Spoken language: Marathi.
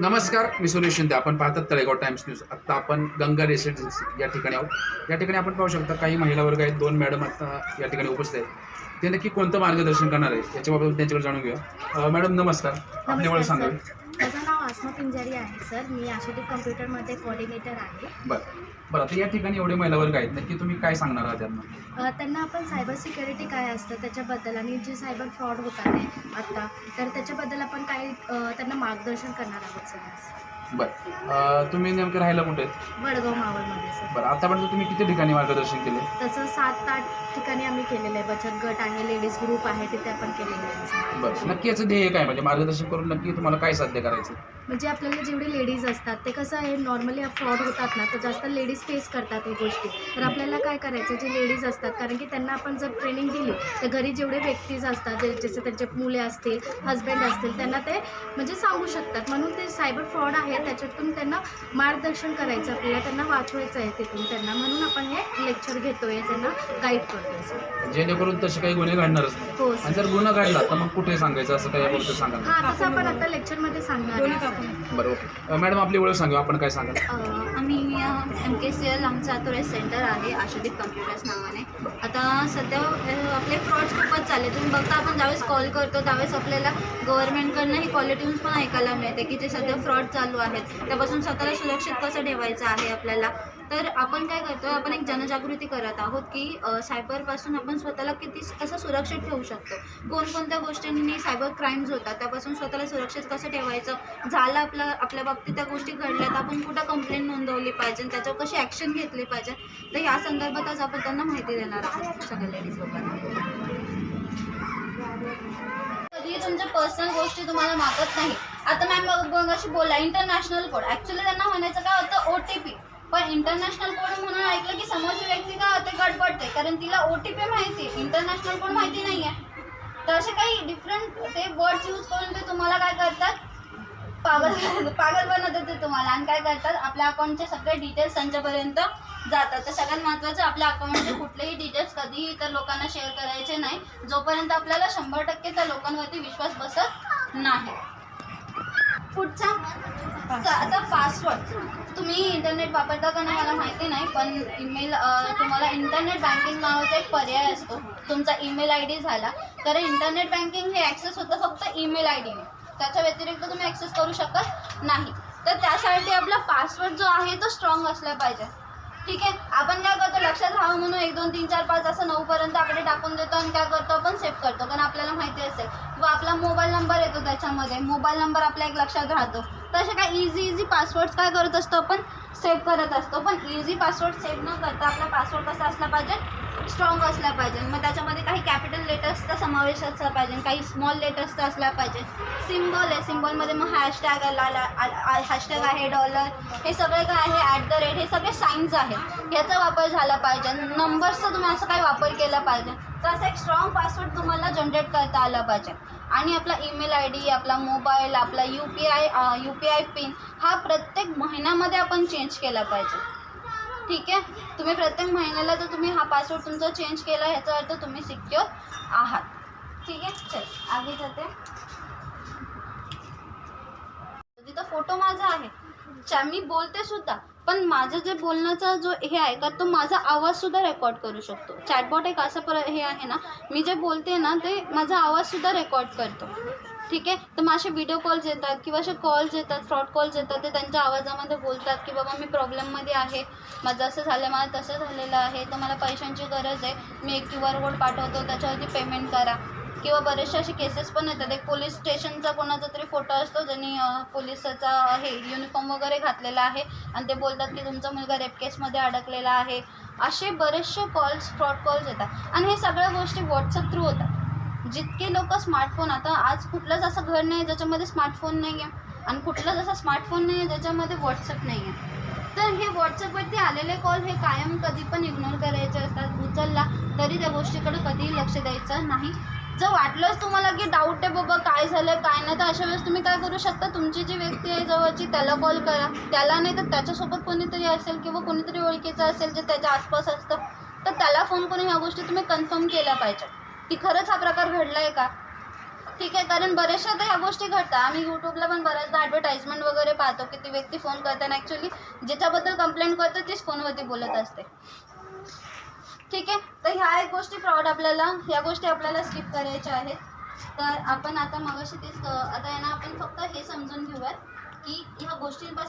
नमस्कार मी सुरेश शिंदे. आपण पाहतात तळेगाव टाइम्स न्यूज. आत्ता आपण गंगा रेसिडेन्सी या ठिकाणी आहोत. या ठिकाणी आपण पाहू शकता काही महिला वर्ग आहेत. दोन मॅडम आता या ठिकाणी उपस्थित आहेत. ते नक्की कोणतं मार्गदर्शन करणार आहे? याच्याबाबत त्यांच्याकडे जाणून घेऊया. अं, मॅडम नमस्कार. आपली ओळख सांगावी माझं नाव आसमा पिंजारी आहे सर मी आशिटिक कम्प्युटरमध्ये कोऑर्डिनेटर आहे. बरं. बरं आता या ठिकाणी एवढे महिला वर्ग आहेत नक्की तुम्ही काय सांगणार आहात त्यांना अ, त्यांना आपण सायबर सिक्युरिटी काय असतं त्याच्याबद्दल आणि जे सायबर फ्रॉड होतात आहे आत्ता तर त्याच्याबद्दल आपण काय अ, त्यांना मार्गदर्शन करणार आहोत सर बरं अं, तुम्ही नेमकं राहायला कुठे आहेत? वडगाव मावळमध्ये सर. बरं आतापर्यंत तुम्ही किती ठिकाणी मार्गदर्शन केले? तसं सात आठ ठिकाणी आम्ही केलेलं आहे. बचत गट आहे लेडीज ग्रुप आहे तिथे आपण केलेलं आहे. सर. बरं नक्की याचं ध्येय काय म्हणजे मार्गदर्शन करून नक्की तुम्हाला काय साध्य करायचं? म्हणजे आपल्याला जेवढे लेडीज असतात ते कसं आहे नॉर्मली फ्रॉड होतात ना तर जास्त लेडीज फेस करतात हे गोष्टी. तर आपल्याला काय करायचं जे लेडीज असतात कारण की त्यांना आपण जर ट्रेनिंग दिली तर घरी जेवढे व्यक्तीज असतात जसे त्यांचे मुले असतील हस्बंड असतील त्यांना ते म्हणजे सांगू शकतात. म्हणून ते सायबर फ्रॉड आहे त्याच्यातून त्यांना मार्गदर्शन करायचं आपल्याला त्यांना वाचवायचं आहे तिथून त्यांना. म्हणून आपण हे लेक्चर घेतोय त्यांना गाईड करतोय सर जेणेकरून तसे काही गुन्हे घडणारच नाही हो आणि जर गुन्हा घडला तर मग कुठे सांगायचं? असं काही सांगा ना. हां तसं आपण आता लेक्चरमध्ये सांगणार बरोबर. मॅडम आपली ओळख सांगा. आपण काय सांगाल? आम्ही एम के सी एल आमचं अथोराईज सेंटर आहे आशादीप कम्प्युटर्स नावाने. आता सध्या आपले फ्रॉड्स खूपच चालले तुम्ही बघता आपण ज्यावेळेस कॉल करतो त्यावेळेस आपल्याला गव्हर्नमेंटकडनं ही क्वालिटीज पण ऐकायला मिळते की जे सध्या फ्रॉड चालू आहेत त्यापासून स्वतःला सुरक्षित कसं ठेवायचं आहे आपल्याला? तर आपण काय करतो आपण एक जनजागृती करत आहोत की सायबरपासून आपण स्वतःला किती कसं सुरक्षित ठेवू शकतो? कोणकोणत्या गोष्टींनी सायबर क्राईम्स होतात त्यापासून स्वतःला सुरक्षित कसं ठेवायचं? झालं आपलं आपल्या बाबतीत त्या गोष्टी घडल्या तर आपण कुठं कंप्लेंट नोंदवली पाहिजे त्याच्यावर कशी ॲक्शन घेतली पाहिजे? तर या संदर्भात आज आपण त्यांना माहिती देणार आहोत. सगळ्या लेडीज लोकांना. कधी तुमच्या पर्सनल गोष्टी तुम्हाला मागत नाही. आता मॅम मग अशी बोला इंटरनॅशनल कोड ॲक्च्युली त्यांना म्हणायचं काय होतं? ओ टी पी पण इंटरनॅशनल कोड म्हणून ऐकलं की समोरची व्यक्ती काय होते? गडबडते कारण तिला ओ टी पी माहिती इंटरनॅशनल कोड माहिती नाही आहे तर असे काही डिफरंट ते वर्ड्स यूज करून ते तुम्हाला काय करतात? पागल पागल बनवतात ते तुम्हाला. आणि काय करतात? आपल्या अकाउंटचे सगळे डिटेल्स त्यांच्यापर्यंत जातात. तर सगळ्यात महत्त्वाचं आपल्या अकाउंटचे कुठलेही डिटेल्स कधीही इतर लोकांना शेअर करायचे नाही. जोपर्यंत आपल्याला शंभर टक्के त्या लोकांवरती विश्वास बसत नाही. पुढचा आता पासवर्ड तुम्ही इंटरनेट वापरता का नाही मला माहिती नाही पण ईमेल तुम्हाला इंटरनेट बँकिंग नावाचा एक पर्याय असतो. तुमचा ईमेल आय डी झाला. तर इंटरनेट बँकिंग हे ॲक्सेस होतं फक्त ईमेल आय डीने त्याच्या व्यतिरिक्त तुम्ही ॲक्सेस करू शकत नाही. तर त्यासाठी आपला पासवर्ड जो आहे तो स्ट्रॉंग असला पाहिजे. ठीक आहे? आपण काय करतो? लक्षात राहावं म्हणून एक दोन तीन चार पाच असं नऊपर्यंत आकडे टाकून देतो आणि काय करतो आपण? सेव्ह करतो. कारण आपल्याला माहिती असेल. किंवा आपला मोबाईल नंबर येतो त्याच्यामध्ये. मोबाईल नंबर आपल्या एक लक्षात राहतो. तसे काय इझी इझी पासवर्ड्स काय करत असतो? आपण सेव्ह करत असतो. पण इझी पासवर्ड सेव्ह न करता आपला पासवर्ड कसा असला पाहिजे? स्ट्रॉंग असला पाहिजे. मग त्याच्यामध्ये काही कॅपिटल लेटर्सचा समावेश असला पाहिजे. काही स्मॉल लेटर्सचा असला पाहिजे. सिम्बॉल आहे. सिम्बॉलमध्ये मग हॅशटॅग हॅशटॅग आहे डॉलर हे सगळे काय आहे? ॲट द रेट हे सगळे साईन्स आहेत. याचा वापर झाला पाहिजे. नंबर्सचा तुम्ही असं काही वापर केला पाहिजे. तर असं एक स्ट्रॉंग पासवर्ड तुम्हाला जनरेट करता आला पाहिजे. आणि आपला ईमेल आय डी आपला मोबाईल आपला U P I U P I PIN हा प्रत्येक महिन्यामध्ये आपण चेंज केला पाहिजे. ठीक आहे? तुम्ही प्रत्येक महिन्याला जर तुम्ही हा पासवर्ड तुमचा चेंज केला ह्याचा अर्थ तुम्ही सिक्युअर आहात. ठीक आहे? चल आगे जाते. तिथं फोटो माझा आहे चा मी बोलते सुद्धा पण माझं जे बोलण्याचा जो हे आहे का तो माझा आवाज सुद्धा रेकॉर्ड करू शकतो. चॅटबॉट एक असं पर हे आहे ना मी जे बोलते ना ते माझा आवाज सुद्धा रेकॉर्ड करतो. ठीक आहे? तर मग असे व्हिडिओ कॉल्स येतात किंवा असे कॉल्स येतात फ्रॉड कॉल्स येतात ते त्यांच्या आवाजामध्ये बोलतात की बाबा मी प्रॉब्लेममध्ये आहे माझं असं झालं आहे मला तसं झालेलं आहे तर मला पैशांची गरज आहे मी एक क्यू आर कोड पाठवतो त्याच्यावरती पेमेंट करा. किंवा बरेचसे असे केसेस पण येतात. एक पोलीस स्टेशनचा कोणाचा तरी फोटो असतो ज्यांनी पोलिसाचा हे युनिफॉर्म वगैरे घातलेला आहे. आणि ते बोलतात की तुमचा मुलगा रेप केसमध्ये अडकलेला आहे. असे बरेचसे कॉल्स फ्रॉड कॉल्स येतात. आणि हे सगळ्या गोष्टी व्हॉट्सअप थ्रू होतात. जितके लोक स्मार्टफोन आता आज कुठलंच असं घर नाही ज्याच्यामध्ये स्मार्टफोन नाही आहे आणि कुठलाच असा स्मार्टफोन नाही आहे ज्याच्यामध्ये व्हॉट्सअप नाही आहे तर हे व्हॉट्सअपवरती आलेले कॉल हे कायम कधी पण इग्नोर करायचे असतात. उचलला तरी त्या गोष्टीकडे कधीही लक्ष द्यायचं नाही. जर वाटलंच तुम्हाला की डाऊट आहे बाबा काय झालं काय नाही? तर अशा वेळेस तुम्ही काय करू शकता? तुमची जी व्यक्ती आहे जवळची त्याला कॉल करा. त्याला नाही तर त्याच्यासोबत कोणीतरी असेल किंवा कोणीतरी ओळखीचं असेल जे त्याच्या आसपास असतं तर त्याला फोन करून ह्या गोष्टी तुम्ही कन्फर्म केल्या पाहिजे की खरंच हा प्रकार घडला आहे का? ठीक आहे कारण बऱ्याचशा तर ह्या गोष्टी घडतात. आम्ही यूट्यूबला पण बऱ्याचदा ॲडव्हर्टाईजमेंट वगैरे पाहतो की ती व्यक्ती फोन करताना ॲक्च्युली ज्याच्याबद्दल कंप्लेंट करतो तीच फोनवरती बोलत असते. ठीक आहे? तर ह्या एक गोष्टी फ्रॉड आपल्याला ह्या गोष्टी आपल्याला स्किप करायच्या आहेत. तर आपण आता मगाशी तेच आता यांना आपण फक्त हे समजून घेऊयात की ह्या गोष्टींपासून